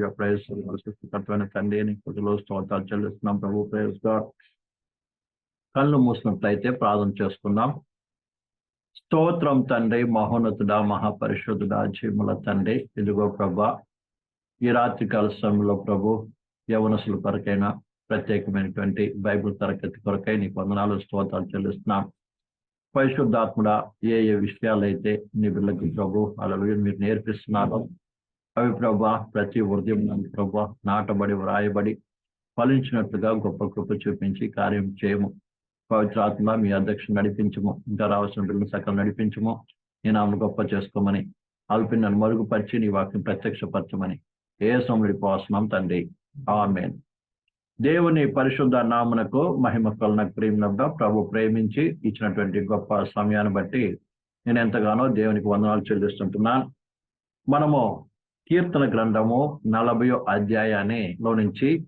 హల్లెలూయా praise సృష్టికర్తమైన తండ్రి నీ కొద్దిలో స్తోత్రాలు చెల్లిస్తున్నాం. ప్రభు ప్రైజ్ గాడ్ కళ్ళు మూసినట్లయితే ప్రార్థన చేసుకుందాం. స్తోత్రం తండ్రి మహోన్నతుడ మహాపరిశుద్ధుడ జీముల తండ్రి ఇదిగో ప్రభా ఈ రాత్రి కాల సమయంలో ప్రభు యవనసుల కొరకైన ప్రత్యేకమైనటువంటి బైబిల్ తరగతి కొరకై నీ వందనాలు స్తోత్రాలు చెల్లిస్తున్నాం. పరిశుద్ధాత్ముడ ఏ ఏ విషయాలైతే నీ బిడ్డలకు ప్రభు అలా మీరు నేర్పిస్తున్నారో అవి ప్రభా ప్రతి ఉదయం ప్రభా నాటబడి వ్రాయబడి ఫలించినట్లుగా గొప్ప కృప చూపించి కార్యం చేయము. పవిత్రాత్మ మీ అధ్యక్షుడు నడిపించము. ఇంకా రావాల్సిన బిల్లు సకలం నడిపించము. నేను ఆమె గొప్ప చేసుకోమని అల్పిని నన్ను మరుగుపరిచి నీ వాక్యం ప్రత్యక్షపరచమని. ఏ సోముడి సమడిపోతున్నాం తండ్రి. ఆమెన్. దేవుని పరిశుద్ధ నామునకు మహిమ కలన ప్రేమనబ్బ ప్రభు ప్రేమించి ఇచ్చినటువంటి గొప్ప సమయాన్ని బట్టి నేను ఎంతగానో దేవునికి వందనాలు చెల్లిస్తుంటున్నాను. మనము కీర్తన గ్రంథము నలభయో అధ్యాయాన్ని లో నుంచి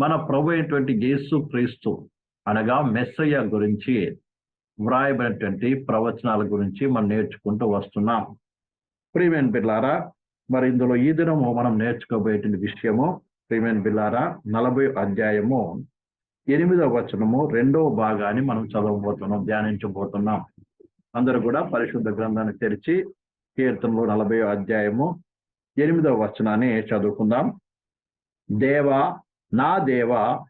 మన ప్రభు అయినటువంటి యేసు క్రీస్తు అనగా మెస్సయ్య గురించి వ్రాయబడినటువంటి ప్రవచనాల గురించి మనం నేర్చుకుంటూ వస్తున్నాం. ప్రియమైన బిల్లారా మరి ఇందులో ఈ దినము మనం నేర్చుకోబోయేటువంటి విషయము ప్రియమైన బిల్లారా నలభై అధ్యాయము ఎనిమిదవ వచనము రెండవ భాగాన్ని మనం చదవబోతున్నాం ధ్యానించబోతున్నాం. అందరూ కూడా పరిశుద్ధ గ్రంథాన్ని తెరిచి కీర్తనలో నలభై అధ్యాయము ఎనిమిదవ వచనాన్ని చదువుకుందాం. దేవా నా దేవా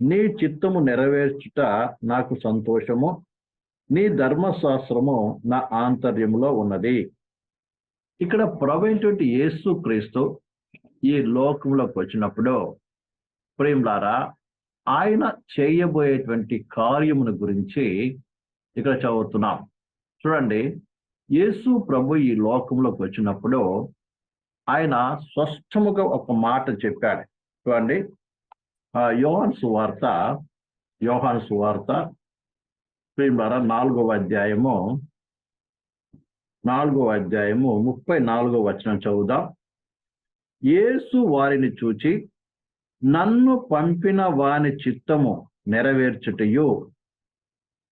నీ చిత్తము నెరవేర్చుట నాకు సంతోషము. నీ ధర్మశాస్త్రము నా ఆంతర్యములో ఉన్నది. ఇక్కడ ప్రవైనటువంటి యేసు క్రీస్తు ఈ లోకంలోకి వచ్చినప్పుడు ప్రేమ్లారా ఆయన చేయబోయేటువంటి కార్యమును గురించి ఇక్కడ చదువుతున్నాం. చూడండి యేసు ప్రభు ఈ లోకంలోకి వచ్చినప్పుడు ఆయన స్పష్టముగా ఒక మాట చెప్పాడు. చూడండి. యోహాన్ సువార్త యోహాన్ సువార్త ప్రియులారా నాలుగవ అధ్యాయము నాలుగవ అధ్యాయము ముప్పై నాలుగో వచనం చదువుదాం. యేసు వారిని చూచి నన్ను పంపిన వాని చిత్తము నెరవేర్చుటయో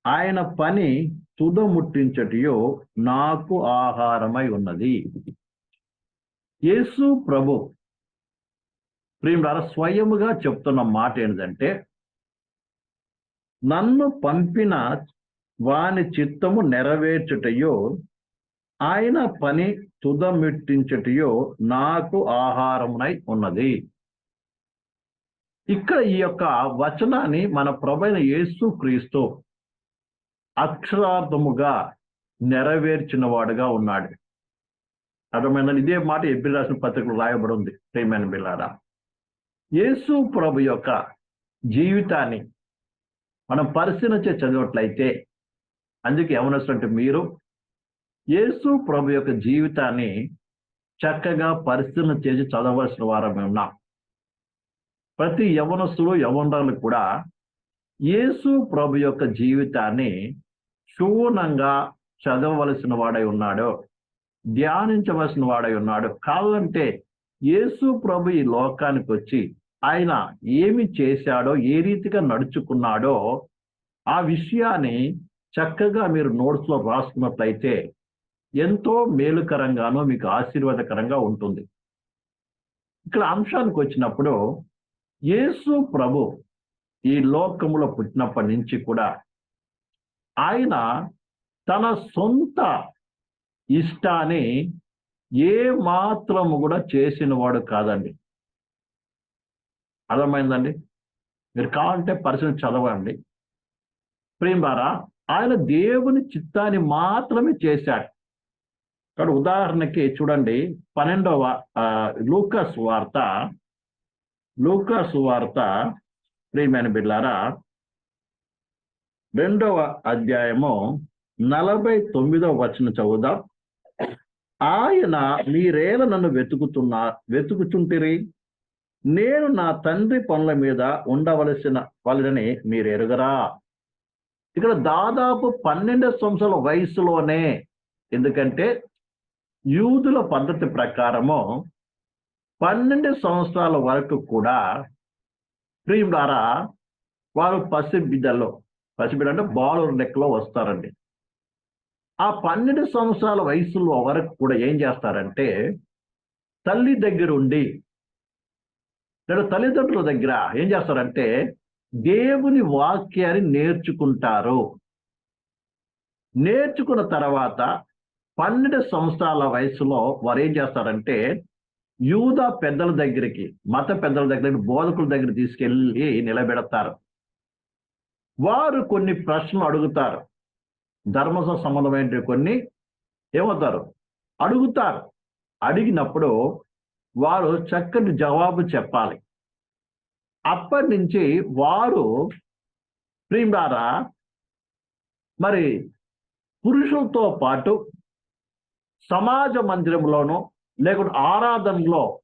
ఆయన పని తుదముట్టించటయో నాకు ఆహారమై ఉన్నది. యేసు ప్రభు. ప్రియులారా స్వయముగా చెప్తున్న మాట ఏంటంటే నన్ను పంపిన వాని చిత్తము నెరవేర్చుటయో ఆయన పని తుదమిట్టించుటయో నాకు ఆహారమునై ఉన్నది. ఇక్కడ ఈ యొక్క వచనాన్ని మన ప్రభైన యేసు క్రీస్తు అక్షరార్థముగా నెరవేర్చిన వాడుగా ఉన్నాడు. అర్థమైందని ఇదే మాట ఎబ్బి రాసిన పత్రికలు రాయబడి ఉంది ప్రేమైన బిల్లారా యేసు ప్రభు యొక్క జీవితాన్ని మనం పరిశీలించే చదివినట్లయితే అందుకే ఏమనొస్తుంటే మీరు యేసు ప్రభు యొక్క జీవితాన్ని చక్కగా పరిశీలన చేసి చదవలసిన వారమే ఉన్నాం. ప్రతి యవనస్తులు యవనరాలు కూడా యేసు ప్రభు యొక్క జీవితాన్ని క్షూణంగా చదవవలసిన వాడై ఉన్నాడు. ధ్యానించవలసిన వాడై ఉన్నాడు. కావాలంటే యేసు ప్రభు ఈ లోకానికి వచ్చి ఆయన ఏమి చేశాడో ఏ రీతిగా నడుచుకున్నాడో ఆ విషయాన్ని చక్కగా మీరు నోట్స్లో రాసుకున్నట్లయితే ఎంతో మేలుకరంగానో మీకు ఆశీర్వాదకరంగా ఉంటుంది. ఇక్కడ అంశానికి వచ్చినప్పుడు యేసు ప్రభు ఈ లోకములో పుట్టినప్పటి నుంచి కూడా ఆయన తన సొంత ఇష్టాన్ని ఏ మాత్రము కూడా చేసిన వాడు కాదండి. అర్థమైందండి? మీరు కావాలంటే పరిశీలన చదవండి. ప్రేమారా ఆయన దేవుని చిత్తాన్ని మాత్రమే చేశాడు. ఇక్కడ ఉదాహరణకి చూడండి పన్నెండవ లూకస్ వార్త. లూకస్ వార్త ప్రియమైన బిడ్లారా రెండవ అధ్యాయము నలభై తొమ్మిదవ వచనం చదువుదాం. ఆయన మీరేల నన్ను వెతుకుతున్నా వెతుకుచుంటిరి నేను నా తండ్రి పనుల మీద ఉండవలసిన వాళ్ళని మీరు ఎరుగరా ఇక్కడ దాదాపు పన్నెండు సంవత్సరాల వయసులోనే ఎందుకంటే యూదుల పద్ధతి ప్రకారము పన్నెండు సంవత్సరాల వరకు కూడా ప్రియుడారా వారు పసిబిడ్డలో. పసిబిడ్డ అంటే బాలు లెక్కలో వస్తారండి. ఆ పన్నెండు సంవత్సరాల వయసులో వరకు కూడా ఏం చేస్తారంటే తల్లి దగ్గర ఉండి లేదా తల్లిదండ్రుల దగ్గర ఏం చేస్తారంటే దేవుని వాక్యాన్ని నేర్చుకుంటారు. నేర్చుకున్న తర్వాత పన్నెండు సంవత్సరాల వయసులో వారు ఏం చేస్తారంటే యూద పెద్దల దగ్గరికి మత పెద్దల దగ్గరికి బోధకుల దగ్గర తీసుకెళ్ళి నిలబెడతారు. వారు కొన్ని ప్రశ్నలు అడుగుతారు. ధర్మ సంబంధమైన కొన్ని? ఏమవుతారు? అడుగుతారు. అడిగినప్పుడు వారు చక్కటి జవాబు చెప్పాలి. అప్పటి నుంచి వారు ప్రియుడారా మరి పురుషులతో పాటు సమాజ మందిరంలోనూ లేకుంటే ఆరాధనలో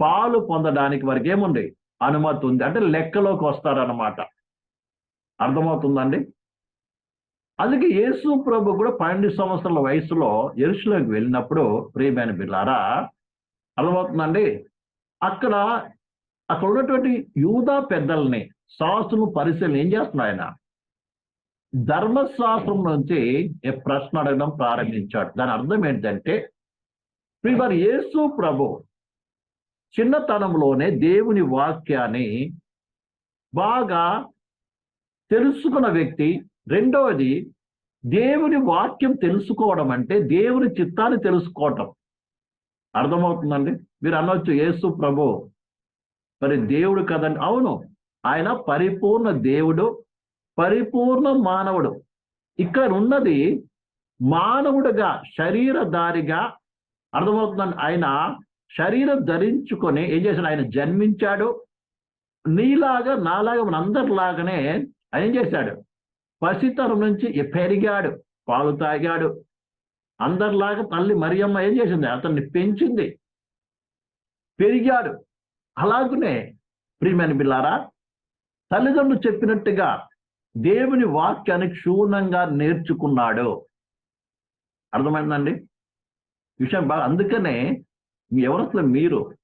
పాలు పొందడానికి వారికి ఏముంది? అనుమతి ఉంది. అంటే లెక్కలోకి వస్తారన్నమాట. అర్థమవుతుందండి? అందుకే యేసు ప్రభు కూడా పన్నెండు సంవత్సరాల వయసులో ఎరుసులోకి వెళ్ళినప్పుడు ప్రియమైన బిల్లారా అర్థమవుతుందండి? అక్కడ అక్కడ ఉన్నటువంటి యూదా పెద్దల్ని శాస్త్రం పరిశీలన ఏం చేస్తున్నాడు ఆయన? ధర్మశాస్త్రం నుంచి ఏ ప్రశ్న అడగడం ప్రారంభించాడు. దాని అర్థం ఏంటంటే ప్రియులారా, యేసు ప్రభు చిన్నతనంలోనే దేవుని వాక్యాన్ని బాగా తెలుసుకున్న వ్యక్తి రెండవది దేవుని వాక్యం తెలుసుకోవడం అంటే దేవుని చిత్తాన్ని తెలుసుకోవటం. అర్థమవుతుందండి? మీరు అనొచ్చు యేసు ప్రభు మరి దేవుడు కదండి. అవును ఆయన పరిపూర్ణ దేవుడు పరిపూర్ణ మానవుడు. ఇక్కడ ఉన్నది మానవుడుగా శరీరధారిగా అర్థమవుతుందండి? ఆయన శరీరం ధరించుకొని ఏం చేశాడు? ఆయన జన్మించాడు. నీలాగా నాలాగా మన అందరిలాగానే ఆయన ఏం చేశాడు? పసితనం నుంచి పెరిగాడు పాలు తాగాడు. అందరిలాగా తల్లి మరియమ్మ ఏం చేసింది? అతన్ని పెంచింది. పెరిగాడు. అలాగనే ప్రియమైన బిల్లారా తల్లిదండ్రులు చెప్పినట్టుగా దేవుని వాక్యాన్ని క్షూణంగా నేర్చుకున్నాడు. అర్థమైందండి? విషయం బాగా అందుకనే ఎవరసలు మీరు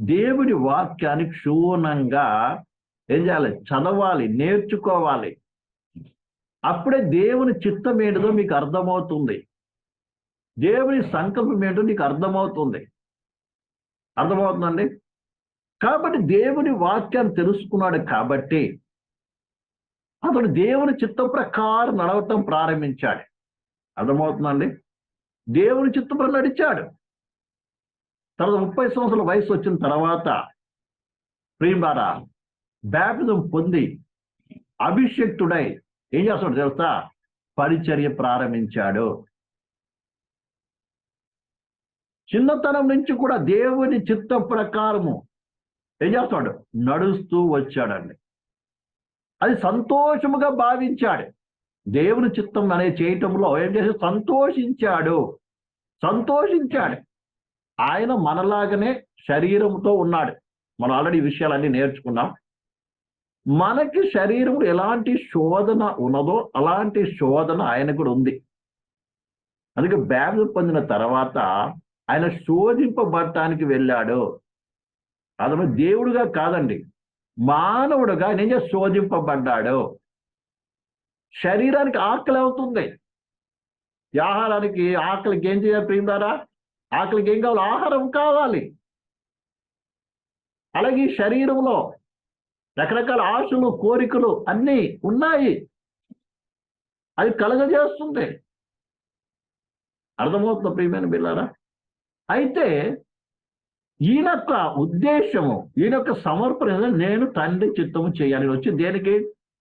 దేవుడి వాక్యాన్ని క్షూణంగా ఏం చేయాలి? చదవాలి నేర్చుకోవాలి. అప్పుడే దేవుని చిత్తం ఏంటిదో మీకు అర్థమవుతుంది. దేవుని సంకల్పం ఏంటో నీకు అర్థమవుతుంది. అర్థమవుతుందండి? కాబట్టి దేవుని వాక్యాన్ని తెలుసుకున్నాడు కాబట్టి అతడు దేవుని చిత్తం ప్రకారం నడవటం ప్రారంభించాడు. అర్థమవుతుందండి? దేవుని చిత్తం నడిచాడు. తర్వాత ముప్పై సంవత్సరాల వయసు వచ్చిన తర్వాత ప్రియులారా బ్యాప్టిజం పొంది అభిషక్తుడై ఏం చేస్తాడు తెలుస్తా పరిచర్య ప్రారంభించాడు. చిన్నతనం నుంచి కూడా దేవుని చిత్త ప్రకారము ఏం చేస్తాడు నడుస్తూ వచ్చాడండి. అది సంతోషముగా భావించాడు. దేవుని చిత్తం అనే చేయటంలో ఏం చేసి సంతోషించాడు. సంతోషించాడు. ఆయన మనలాగానే శరీరంతో ఉన్నాడు. మనం ఆల్రెడీ విషయాలన్నీ నేర్చుకున్నాం. మనకి శరీరంలో ఎలాంటి శోధన ఉన్నదో అలాంటి శోధన ఆయన కూడా ఉంది. అందుకే బ్యాప్తి పొందిన తర్వాత ఆయన శోధింపబడటానికి వెళ్ళాడు. అతను దేవుడుగా కాదండి. మానవుడుగా నిజ శోధింపబడ్డాడు. శరీరానికి ఆకలి అవుతుంది. ఆహారానికి ఆకలికి ఏం చేయాలి ప్రియులారా? ఆకలికి ఏం కావాలి? ఆహారం కావాలి. అలాగే శరీరంలో రకరకాల ఆశలు కోరికలు అన్నీ ఉన్నాయి. అది కలగజేస్తుంది. అర్థమవుతుంది ప్రియమైన బిల్లారా అయితే ఈయన యొక్క ఉద్దేశము ఈయన యొక్క సమర్పణ నేను తండ్రి చిత్తము చేయాలి. వచ్చి దేనికి?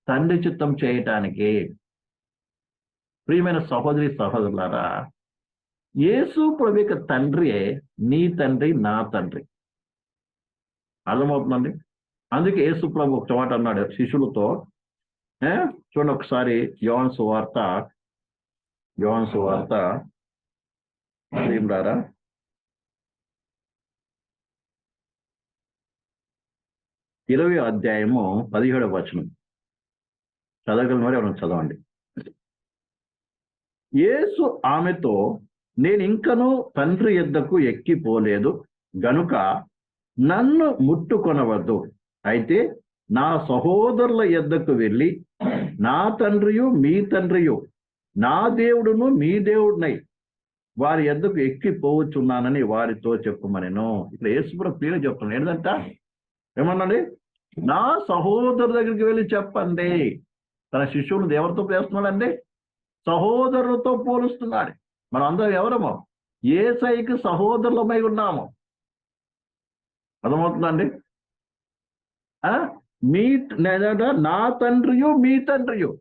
తండ్రి చిత్తం చేయటానికి. ప్రియమైన సహోదరి సహోదరులారా యేసు ప్రభు యొక్క తండ్రి నీ తండ్రి నా తండ్రి. అర్థమవుతుందండి అందుకే యేసు ప్రభు ఒక చోట అన్నాడు శిష్యులతో చూడండి ఒకసారి యోన్ సువార్త యోన్ సువార్త ప్రియులారా ఇరవై అధ్యాయము పదిహేడవ వచనం. చదవగల మరి ఎవరైనా చదవండి. యేసు ఆమెతో నేను ఇంకనూ తండ్రి ఎద్దకు ఎక్కిపోలేదు గనుక నన్ను ముట్టుకొనవద్దు. అయితే నా సహోదరుల ఎద్దకు వెళ్ళి నా తండ్రియు మీ తండ్రియు నా దేవుడును మీ దేవుడునై వారి ఎద్దకు ఎక్కిపోవచ్చున్నానని వారితో చెప్పమనెను. ఇక్కడ యేసుప్రభు క్లియర్ చెప్తున్నాను ఏంటంట? ఏమన్నాడు? నా సహోదరు దగ్గరికి వెళ్ళి చెప్పండి. తన శిష్యులను ఎవరితో చేస్తున్నాడండి సహోదరులతో పోలుస్తున్నాడు. మనం అందరం ఎవరమో? ఏసైకి సహోదరులమై ఉన్నాము. అర్థమవుతుందండి మీ నా తండ్రియు మీ తండ్రియు.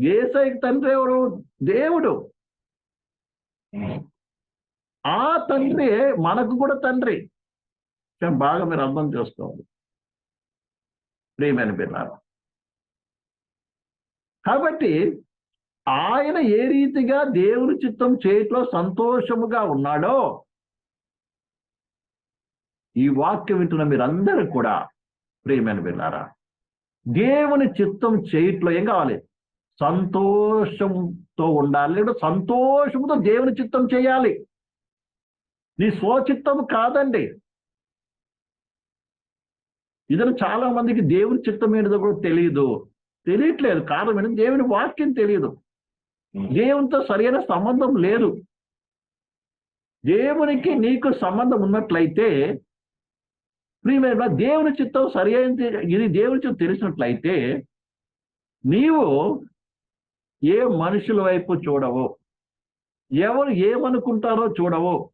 ఏసై తండ్రి ఎవరు? దేవుడు. ఆ తండ్రి మనకు కూడా తండ్రి. బాగా మీరు అర్థం చేసుకోవాలి. ప్రియమైన పిల్లలు కాబట్టి ఆయన ఏ రీతిగా దేవుని చిత్తం చేతిలో సంతోషముగా ఉన్నాడో ఈ వాక్యం వింటున్న మీరందరూ కూడా ప్రియమైన పిల్లారా దేవుని చిత్తం చేయట్లో ఏం కావాలి? సంతోషంతో ఉండాలి. లేదా సంతోషంతో దేవుని చిత్తం చేయాలి. నీ స్వచిత్తం కాదండి. ఇతను చాలా మందికి దేవుని చిత్తం ఏంటిదో కూడా తెలియదు తెలియట్లేదు. కారణం ఏంటంటే దేవుని వాక్యం తెలియదు దేవునితో సరైన సంబంధం లేదు. దేవునికి నీకు సంబంధం ఉన్నట్లయితే ప్రియమైన దేవుని చిత్తం సరి అయింది. ఇది దేవుని చిత్తం తెలిసినట్లయితే నీవు ఏ మనుషుల వైపు చూడవు? ఎవరు ఏమనుకుంటారో చూడవు.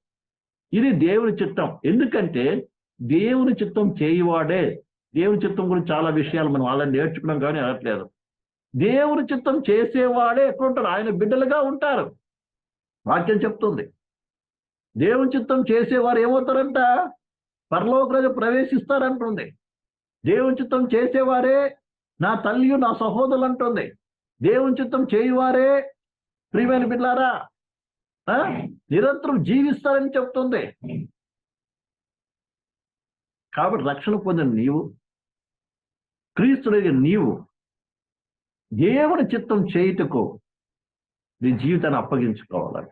ఇది దేవుని చిత్తం. ఎందుకంటే దేవుని చిత్తం చేయువాడే. దేవుని చిత్తం గురించి చాలా విషయాలు మనం వాళ్ళని నేర్చుకున్నాం కానీ అనట్లేదు దేవుని చిత్తం చేసేవాడే ఎక్కడ ఉంటారు ఆయన బిడ్డలుగా ఉంటారు. వాక్యం చెప్తుంది. దేవుని చిత్తం చేసేవారు ఏమవుతారంట? పరలోకరాజు ప్రవేశిస్తారంటుంది. దేవుని చిత్తం చేసేవారే నా తల్లి నా సహోదరులు అంటుంది. దేవుని చిత్తం చేయువారే ప్రియమైన బిడ్లారా ఆ? నిరంతరం జీవిస్తారని చెప్తుంది. కాబట్టి రక్షణ పొందిన నీవు క్రీస్తుడిగా నీవు దేవుని చిత్తం చేయుటకు నీ జీవితాన్ని అప్పగించుకోవాలి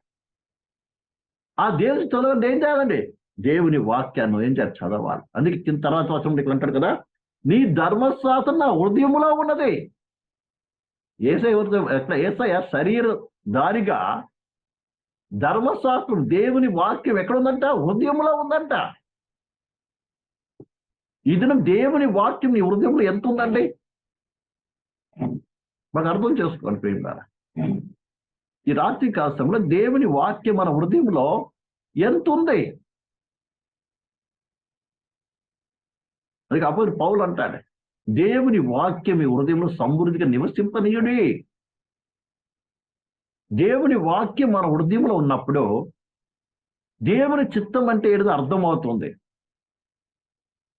ఆ దేవుని చదవండి ఏం చేయాలండి? దేవుని వాక్యాన్ని ఏం చేయాలి? చదవాలి. అందుకే కింద తర్వాత వచనం ఇక్కడ అంటాడు కదా నీ ధర్మశాస్త్రం నా హృదయములో ఉన్నది. ఏసై హృదయం ఎట్లా? ఏసయ శరీర దారిగా ధర్మశాస్త్రం దేవుని వాక్యం ఎక్కడ ఉందంట. హృదయంలో ఉందంట ఇది దేవుని వాక్యం నీ హృదయంలో ఎంత ఉందండి మాకు అర్థం చేసుకోండి ప్రేమ ఈ రాత్రి కాలంలో దేవుని వాక్యం మన హృదయంలో ఎంత ఉంది అది అపోజిట్ పౌలు అంటాడు దేవుని వాక్యం ఈ హృదయంలో సమృద్ధిగా నివసింపనీయుడి. దేవుని వాక్యం మన హృదయంలో ఉన్నప్పుడు దేవుని చిత్తం అంటే ఏదో అర్థమవుతుంది.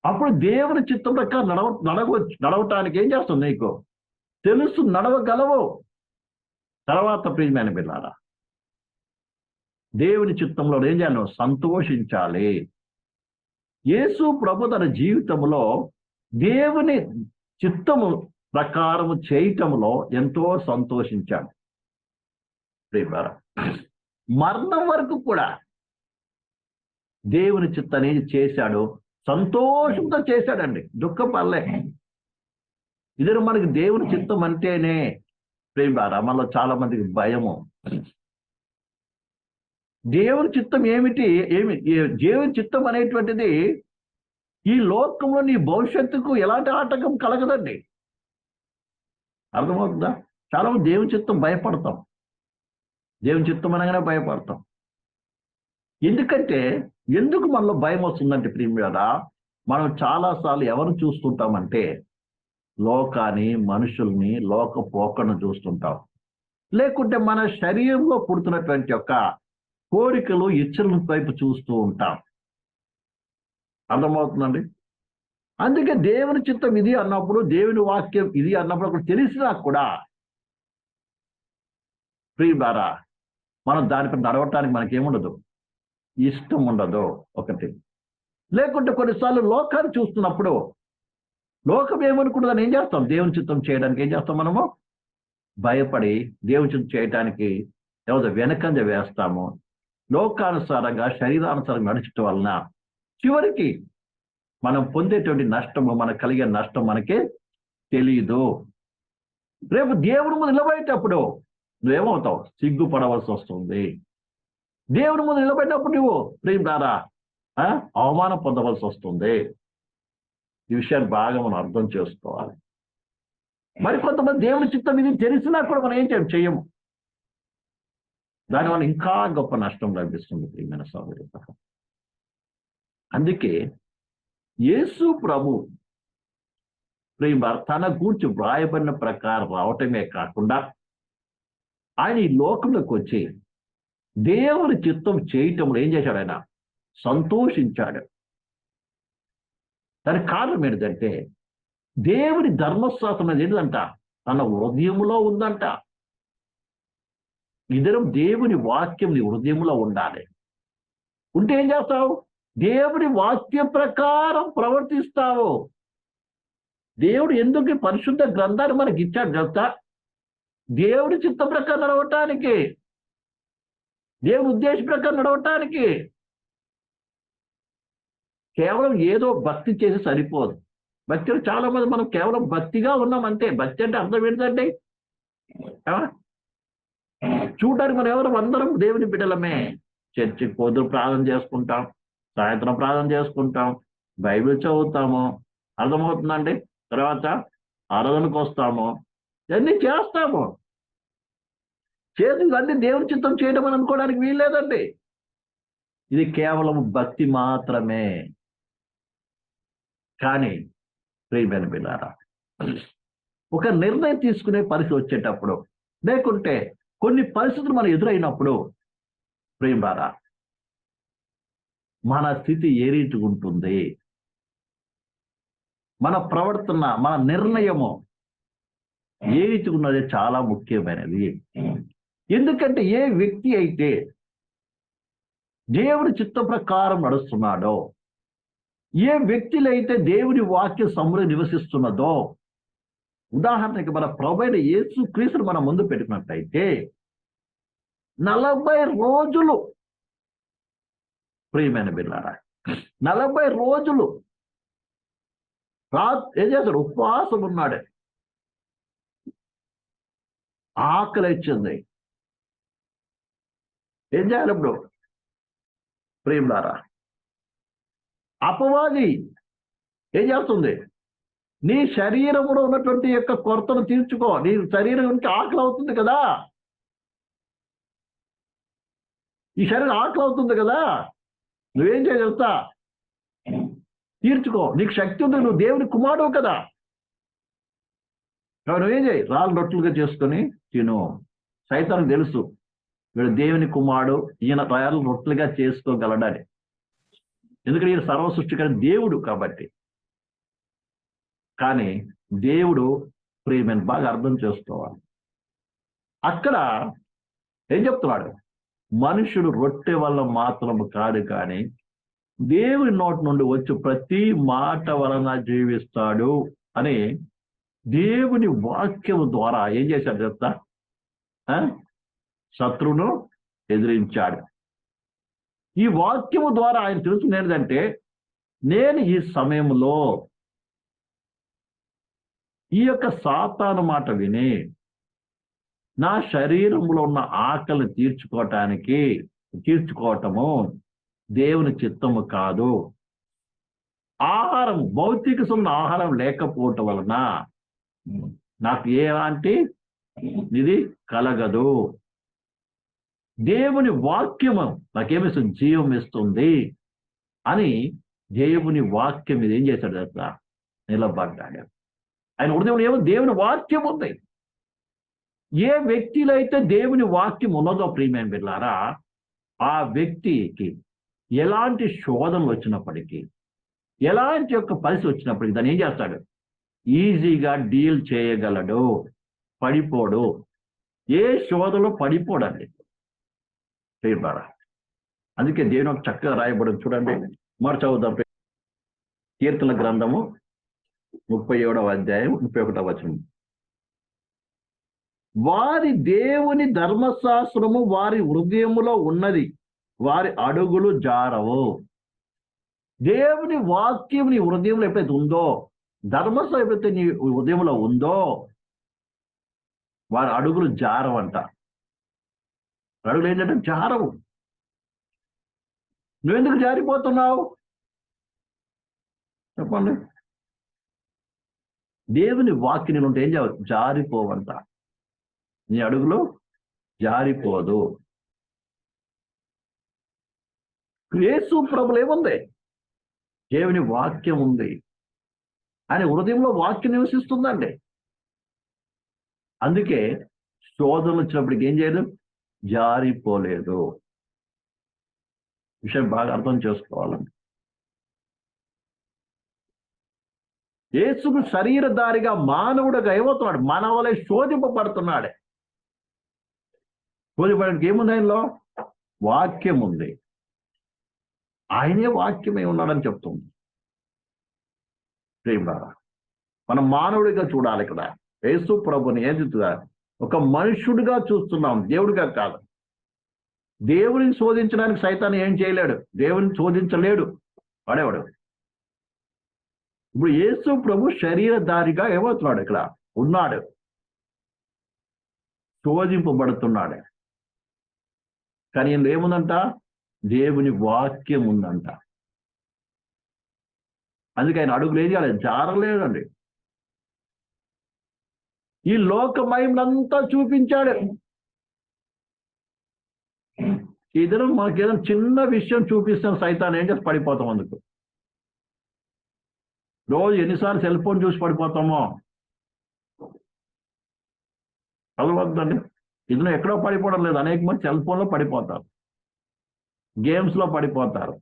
అప్పుడు దేవుని చిత్తం ప్రకారం నడవ నడవ నడవటానికి ఏం చేస్తుంది నీకు? తెలుసు నడవగలవు. తర్వాత ప్రియమైన పిల్లారా దేవుని చిత్తంలో ఏం చేయాలి? సంతోషించాలి. యేసు ప్రభు తన జీవితంలో దేవుని చిత్తము ప్రకారము చేయటంలో ఎంతో సంతోషించాడు. మరణం వరకు కూడా దేవుని చిత్తని చేశాడు. సంతోషంతో చేశాడండి. దుఃఖపడలే. ఇది మనకి దేవుని చిత్తం అంటేనే ప్రేమ మనలో చాలా మందికి భయము. దేవుని చిత్తం ఏమిటి? ఏమి? దేవుని చిత్తం అనేటువంటిది ఈ లోకంలో నీ భవిష్యత్తుకు ఎలాంటి ఆటంకం కలగదండి. అర్థమవుతుందా? చాలా దేవుని చిత్తం భయపడతాం. దేవుని చిత్తం అనగానే భయపడతాం. ఎందుకంటే ఎందుకు మనలో భయం వస్తుందంటే ప్రియమైన మనం చాలాసార్లు ఎవరు చూస్తుంటామంటే లోకాన్ని మనుషుల్ని లోక పోకను చూస్తుంటాం. లేకుంటే మన శరీరంలో పుడుతున్నటువంటి యొక్క కోరికలు ఇచ్చల వైపు చూస్తూ ఉంటాం. అర్థమవుతుందండి? అందుకే దేవుని చిత్తం ఇది అన్నప్పుడు దేవుని వాక్యం ఇది అన్నప్పుడు అక్కడ తెలిసినా కూడా ప్రియులారా మనం దానిపై నడవటానికి మనకేముండదు? ఇష్టం ఉండదు ఒకటి. లేకుంటే కొన్నిసార్లు లోకాన్ని చూస్తున్నప్పుడు లోకం ఏమనుకుంటుందని ఏం చేస్తాం? దేవుని చిత్తం చేయడానికి ఏం చేస్తాం మనము? భయపడి దేవుని చిత్తం చేయడానికి ఏదో వెనకంజ వేస్తాము. లోకానుసారంగా శరీరానుసారంగా నడుచటం వలన చివరికి మనం పొందేటువంటి నష్టము మనకు కలిగే నష్టం మనకి తెలియదు రేపు దేవుడి ముందు నిలబడేటప్పుడు నువ్వేమవుతావు? సిగ్గుపడవలసి వస్తుంది. దేవుడి ముందు నిలబడినప్పుడు నువ్వు ప్రేమ దారా అవమానం పొందవలసి వస్తుంది. ఈ విషయాన్ని బాగా మనం అర్థం చేసుకోవాలి. మరి కొంతమంది దేవుని చిత్తం ఇది తెలిసినా కూడా మనం ఏం చేయము దానివల్ల ఇంకా గొప్ప నష్టం లభిస్తుంది ప్రియమైన సహోదరి అందుకే యేసు ప్రభు ప్రేమ తన గూర్చి వ్రాయబడిన ప్రకారం రావటమే కాకుండా ఆయన ఈ లోకంలోకి వచ్చి దేవుని చిత్తం చేయటంలో ఏం చేశాడు ఆయన? సంతోషించాడు. దానికి కారణం ఏంటంటే దేవుని ధర్మశాస్త్రం అనేది ఏంటంట? తన హృదయంలో ఉందంట. ఇద్దరం దేవుని వాక్యం నీ హృదయంలో ఉండాలి. ఉంటే ఏం చేస్తావు? దేవుని వాక్యం ప్రకారం ప్రవర్తిస్తావు. దేవుడు ఎందుకు పరిశుద్ధ గ్రంథాన్ని మనకి ఇచ్చాడు చెప్తా దేవుడి చిత్త ప్రకారం నడవటానికి. దేవుడి ఉద్దేశ ప్రకారం నడవటానికి. కేవలం ఏదో భక్తి చేసి సరిపోదు. భక్తిలో చాలా మంది మనం కేవలం భక్తిగా ఉన్నాం అంతే భక్తి అంటే అర్థం ఏంటంటే చూడటానికి మనం ఎవరు అందరం దేవుని బిడ్డలమే. చర్చికి పొద్దున ప్రార్థన చేసుకుంటాం సాయంత్రం ప్రార్థన చేసుకుంటాం బైబిల్ చదువుతాము. అర్థమవుతుందండి? తర్వాత ఆరాధనకు వస్తాము. ఇవన్నీ చేస్తాము. చేసి ఇవన్నీ దేవుని చిత్తం చేయడం అని అనుకోవడానికి వీల్లేదండి. ఇది కేవలం భక్తి మాత్రమే. కానీ ప్రియమైన బిడ్డారా ఒక నిర్ణయం తీసుకునే పరిస్థితి వచ్చేటప్పుడు లేకుంటే కొన్ని పరిస్థితులు మనం ఎదురైనప్పుడు ప్రేమారా మన స్థితి ఏ ఉంటుంది? మన ప్రవర్తన మన నిర్ణయము ఏ రీతిగా ఉన్నది? చాలా ముఖ్యమైనది. ఎందుకంటే ఏ వ్యక్తి అయితే దేవుని చిత్త ప్రకారం నడుస్తున్నాడో ఏ వ్యక్తులైతే దేవుని వాక్య సమృద్ధి నివసిస్తున్నదో ఉదాహరణకి మన ప్రొవైడ్ యేసు క్రీస్తుని మనం ముందు పెట్టినట్టయితే నలభై రోజులు ప్రియమైన బిల్లారా నలభై రోజులు రా ఏం చేస్తాడు? ఉపవాసం ఉన్నాడు. ఆకలి ఇచ్చింది ఏం చేయాలి ఇప్పుడు? ప్రియులారా అపవాది ఏం చేస్తుంది? నీ శరీరంలో ఉన్నటువంటి యొక్క కొరతను తీర్చుకో. నీ శరీరం నుంచి ఆకలి అవుతుంది కదా. ఈ శరీరం ఆకలి అవుతుంది కదా. నువ్వేం చేయగలుగుతా తీర్చుకో. నీకు శక్తి ఉంది. నువ్వు దేవుని కుమారుడు కదా. నువ్వేం చేయి? రాళ్ళు రొట్టెలుగా చేసుకొని తిను. సైతానికి తెలుసు. వీడు దేవుని కుమారుడు. ఈయన రాళ్ళు రొట్టెలుగా చేసుకోగలడని. ఎందుకంటే ఈయన సర్వ సృష్టికర దేవుడు కాబట్టి. కానీ దేవుడు ప్రేమని బాగా అర్థం చేసుకోవాలి. అక్కడ ఏం చెప్తున్నాడు? మనుషుడు రొట్టె వల్ల మాత్రం కాదు కానీ దేవుని నోటి నుండి వచ్చి ప్రతి మాట వలన జీవిస్తాడు అని దేవుని వాక్యం ద్వారా ఏం చేశాడు చెప్తా? ఆ? శత్రువును ఎదిరించాడు. ఈ వాక్యము ద్వారా ఆయన తెలుసుకునేదంటే ఏంటంటే నేను ఈ సమయంలో ఈ యొక్క సాతాను మాట విని నా శరీరంలో ఉన్న ఆకలి తీర్చుకోవటానికి తీర్చుకోవటము దేవుని చిత్తము కాదు. ఆహారం భౌతిక సున్న ఆహారం లేకపోవటం వలన నాకు ఎలాంటి ఇది కలగదు. దేవుని వాక్యము నాకేమిస్తుంది జీవం ఇస్తుంది అని దేవుని వాక్యం ఇది ఏం చేశాడు తెలుసా? నిలబడ్డాడు. ఆయన హృదయంలో ఏమో దేవుని వాక్యం ఉంది. ఏ వ్యక్తిలో అయితే దేవుని వాక్యం ఉన్నదో ప్రియమైన బిడ్డారా ఆ వ్యక్తికి ఎలాంటి శోధనలు వచ్చినప్పటికీ ఎలాంటి యొక్క పరిస్థితి వచ్చినప్పటికీ దాన్ని ఏం చేస్తాడు? ఈజీగా డీల్ చేయగలడు పడిపోడు. ఏ శోధలో పడిపోడండి. ప్రియమారా అందుకే దేవుని ఒక చక్కగా రాయబడి చూడండి మరి చదువుదాం కీర్తన గ్రంథము ముప్పై ఏడవ అధ్యాయం ముప్పై ఒకటవ వచనం. వారి దేవుని ధర్మశాస్త్రము వారి హృదయములో ఉన్నది వారి అడుగులు జారవు. దేవుని వాక్యం నీ హృదయంలో ఎప్పుడైతే ఉందో ధర్మశాస్త్రం ఎప్పుడైతే నీ హృదయంలో ఉందో వారి అడుగులు జారవంట. అడుగులు ఏంటంటే జారవు. నువ్వెందుకు జారిపోతున్నావు? చెప్పండి. దేవుని వాక్యం ఉంటే ఏం చేయవచ్చు జారిపోవంట. నీ అడుగులో జారిపోదు. యేసు ప్రభులు ఏముంది? దేవుని వాక్యం ఉంది. ఆయన హృదయంలో వాక్యం నివసిస్తుందండి. అందుకే శోధనలు వచ్చినప్పటికి ఏం చేయదు? జారిపోలేదు. విషయం బాగా అర్థం చేసుకోవాలండి. యేసుకు శరీరధారిగా మానవుడుగా ఏమవుతున్నాడు మన వలె శోధింపబడుతున్నాడే. శోధింపడానికి ఏముంది ఆయనలో? వాక్యం ఉంది ఆయనే వాక్యమై ఉన్నాడని చెప్తుంది. మనం మానవుడిగా చూడాలి ఇక్కడ. యేసు ప్రభుని ఏం చెప్తుందా ఒక మనుష్యుడిగా చూస్తున్నాం. దేవుడిగా కాదు. దేవుడిని శోధించడానికి సైతాన్ని ఏం చేయలేడు. దేవుని శోధించలేడు. వాడేవాడు. ఇప్పుడు యేసు ప్రభు శరీరధారిగా ఏమవుతున్నాడు ఇక్కడ? ఉన్నాడు. శోధింపబడుతున్నాడు. కానీ ఇందులో ఏముందంట? దేవుని వాక్యం ఉందంట. అందుకే ఆయన అడుగులు ఏం చేయాలి? జారలేదండి. ఈ లోకమయంలంతా చూపించాడు. ఈ దినం మనకి ఏదైనా చిన్న విషయం చూపిస్తాం సైతాన్ని ఏం చేసి పడిపోతాం అందుకు? రోజు ఎన్నిసార్లు సెల్ ఫోన్ చూసి పడిపోతామో? చదవద్దండి ఇందులో ఎక్కడో పడిపోవడం లేదు. అనేక మంది సెల్ ఫోన్లో పడిపోతారు. గేమ్స్లో పడిపోతారు.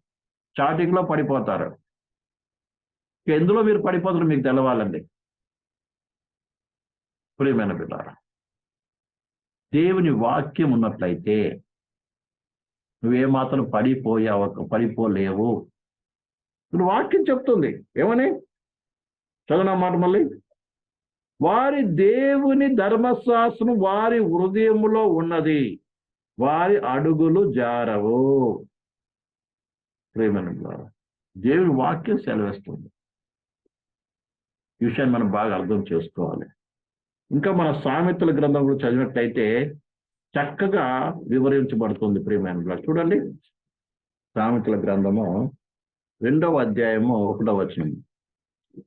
చాటింగ్లో పడిపోతారు. ఎందులో మీరు పడిపోతారు మీకు తెలవాలండి. ప్రియమైన పిల్లారా దేవుని వాక్యం ఉన్నట్లయితే నువ్వేమాత్రం పడిపోయావు పడిపోలేవు. నువ్వు వాక్యం చెప్తుంది. ఏమని? చదవనమాట మళ్ళీ? వారి దేవుని ధర్మశాస్త్రం వారి హృదయములో ఉన్నది. వారి అడుగులు జారవు. ప్రేమను ద్వారా దేవుని వాక్యం సెలవిస్తుంది. ఈ విషయాన్ని మనం బాగా అర్థం చేసుకోవాలి. ఇంకా మన సామెతల గ్రంథంలో చదివినట్లయితే చక్కగా వివరించబడుతుంది ప్రేమైన చూడండి సామెతల గ్రంథము రెండవ అధ్యాయము ఒకటవ వచనం.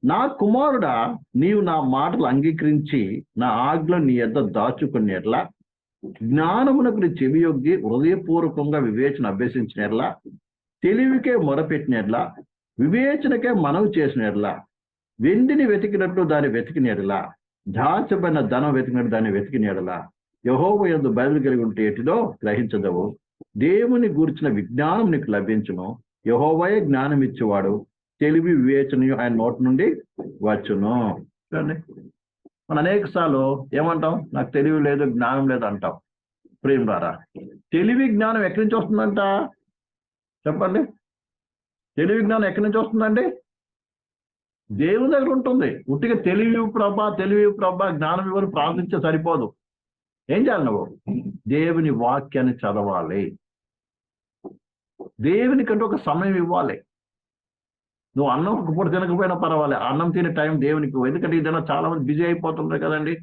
నా కుమారుడా నీవు నా మాటలు అంగీకరించి నా ఆజ్ఞలు నీ ఎద్ద దాచుకుని ఎట్లా జ్ఞానమునకు నీ చెవియొగ్గి హృదయపూర్వకంగా వివేచన అభ్యసించిన ఎట్లా తెలివికే మొరపెట్టిన ఎట్లా వివేచనకే మనవి చేసిన ఎట్లా వెండిని వెతికినట్టు దాన్ని వెతికిన ఎడలా దాచబడిన ధనం వెతికినట్టు దాన్ని వెతికిన ఎడలా యహోవ ఎందు బయలు కలిగి ఉంటే ఎటిదో గ్రహించదవు. దేవుని గూర్చిన విజ్ఞానం నీకు లభించును. యహోవయే జ్ఞానం ఇచ్చేవాడు తెలివి వివేచన ఆయన నోటి నుండి వచ్చును. చూడండి. మనం అనేక సార్లు ఏమంటాం? నాకు తెలివి లేదు జ్ఞానం లేదు అంటాం. ప్రేమ ద్వారా తెలివి జ్ఞానం ఎక్కడి నుంచి వస్తుందంట? చెప్పండి. తెలివి జ్ఞానం ఎక్కడి నుంచి వస్తుందండి? దేవుని దగ్గర ఉంటుంది. ఉట్టిగా తెలివి ప్రభ తెలివి ప్రభ జ్ఞానం ఇవ్వని ప్రార్థించే సరిపోదు. ఏం చేయాలి నువ్వు? దేవుని వాక్యాన్ని చదవాలి. దేవుని కంటే ఒక సమయం ఇవ్వాలి. నువ్వు అన్నం ఒక పూట తినకపోయినా పర్వాలేదు అన్నం తినే టైం దేవునికి ఎందుకంటే ఇదైనా చాలా మంది బిజీ అయిపోతుంటారు కదండి.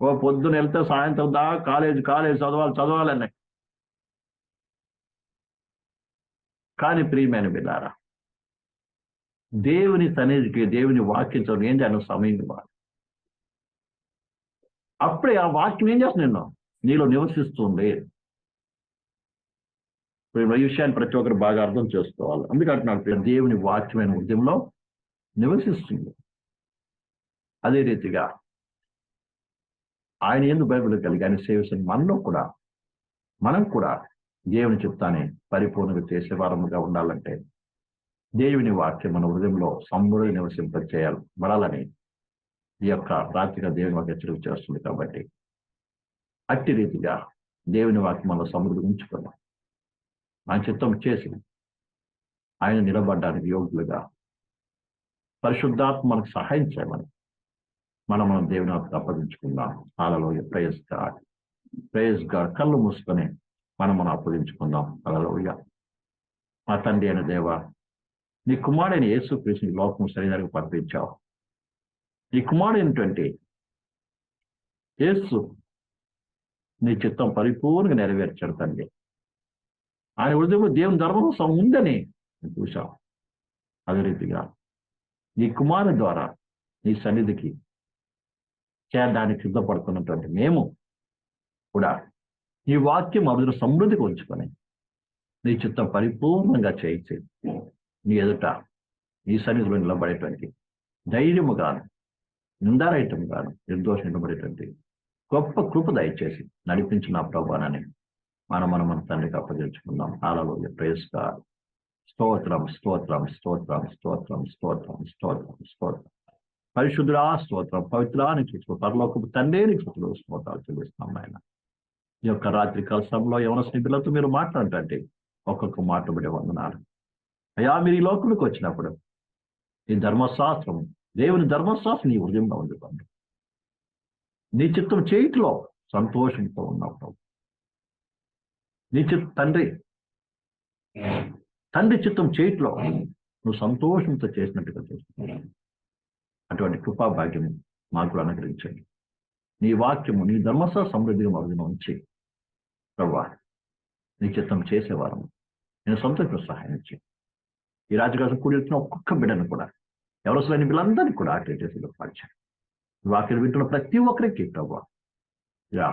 ఓ పొద్దున వెళ్తే సాయంత్రం దా కాలేజ్ కాలేజ్ చదవాలి చదవాలని కానీ ప్రియమైన బిల్లారా దేవుని సన్నిధికి దేవుని వాక్యం చదువు ఏం చేయాలి? సమయం ఇవ్వాలి. అప్పుడే ఆ వాక్యం ఏం చేస్తుంది నిన్ను? నీలో నివసిస్తుంది విషయాన్ని ప్రతి ఒక్కరు బాగా అర్థం చేసుకోవాలి. అందుకే అంటున్నాడు దేవుని వాక్యమైన ఉద్యమంలో నివసిస్తుంది. అదే రీతిగా ఆయన ఎందు బైబిల్ కలిగి ఆయన సేవిస్తున్న మనలో కూడా మనం కూడా దేవుని చెప్తానే పరిపూర్ణంగా చేసే వారముగా ఉండాలంటే దేవుని వాక్యం మన హృదయంలో సమృద్ధి నివసింప చేయాలి పడాలని ఈ యొక్క రాత్రిగా దేవుని వాక్య హెచ్చరిక చేస్తుంది కాబట్టి అట్టి రీతిగా దేవుని వాక్యం మనలో సమృద్ధి ఉంచుకున్నాం ఆయన చిత్తం చేసి ఆయన నిలబడ్డానికి యోగ్యులుగా పరిశుద్ధాత్మ మనకు సహాయం చేయమని మనం మనం దేవుని అప్పగించుకుందాం. అలలో ప్రేయస్ గాడ్ ప్రేయస్ గాడ్ కళ్ళు మూసుకొని మనం మనం అప్పగించుకుందాం. అలలోయ మా తండ్రి అయిన దేవ నీ కుమారుడైన యేసు కృష్ణ లోకం శరీరానికి పంపించావు. నీ కుమారుడైనటువంటి యేసు నీ చిత్తం పరిపూర్ణంగా నెరవేర్చాడు తండ్రి. ఆయన హృదయంలో దేవుని ధర్మం ఉందని నేను చూశావు. అదే రీతిగా నీ కుమారు ద్వారా నీ సన్నిధికి చేయడానికి సిద్ధపడుతున్నటువంటి మేము కూడా ఈ వాక్యం అభివృద్ధి సమృద్ధికి ఉంచుకొని నీ చిత్తం పరిపూర్ణంగా చేయించి నీ ఎదుట నీ సన్నిధిలో నిలబడేటువంటి ధైర్యము గాను నిందారహితం గాను నిర్దోషం నిలబడేటువంటి గొప్ప కృప దయచేసి నడిపించిన ప్రభానని మనం మనం మన తండ్రికి అప్పగించుకుందాం. ఆలలో ప్రేస్ స్తోత్రం స్తోత్రం స్తోత్రం స్తోత్రం స్తోత్రం స్తోత్రం స్తోత్రం. పరిశుద్ధుడా స్తోత్రం. పవిత్రానికి పరలోకపు తండ్రికి స్థుతులు స్తోత్రాలు చెల్లిస్తాం ఆయన ఈ యొక్క రాత్రి కలసంలో యవన స్నేహితులతో మీరు మాట్లాడండి ఒక్కొక్క మాట బడి వందనాలు. అయ్యా మీరు ఈ లోకంలోకి వచ్చినప్పుడు ఈ ధర్మశాస్త్రం దేవుని ధర్మశాస్త్రం నీ హృదయంలో ఉంది నీ చిత్తం చేయిట్లో సంతోషంతో ఉన్నప్పుడు నీ చిత్త తండ్రి. తండ్రి చిత్తం చేయట్లో నువ్వు సంతోషంతో చేసినట్టుగా చేస్తున్నావు. అటువంటి కృపా భాగ్యం మాకు కూడా అనుగ్రహించండి. నీ వాక్యము నీ ధర్మస సమృద్ధిగా మరుగున ఉంచి ప్రవ్వా నీ చిత్తం చేసేవారము. నేను సంతోషం సహాయం చేయి ఈ రాజకాసం కూడి వచ్చిన ఒక్కొక్క బిడ్డను కూడా ఎవరు లేని బిడ్డలందరినీ కూడా అట్లే చేసి పాల్చాను వాక్యం వింటున్న ప్రతి ఒక్కరికి ప్రవ్వా యా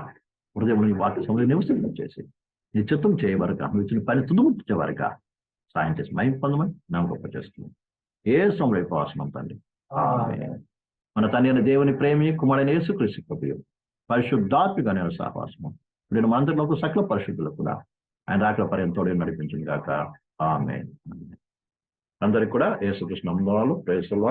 హృదయం నీ వాక్య సమృద్ధి నివసించడం చేసేది నీ చిత్తం చేయవరక నువ్వు ఇచ్చిన పని తుదుముట్టే వరక సాయం చేసి మహిం పొందమని నా గొప్ప చేస్తున్నాం ఏ సమయంలో ఉపవాసం తండ్రి. మన తండ్రి దేవుని ప్రేమి కుమారుని యేసుక్రీస్తు కృపయు పరిశుద్ధాత్మిక నేను సహవాసము నేను మంత్రులకు సకల పరిశుద్ధులు కూడా ఆయన రాకల పర్యంతోడే నడిపించింది కాక ఆమె అందరికి కూడా యేసుకృష్ణ ప్రేసులు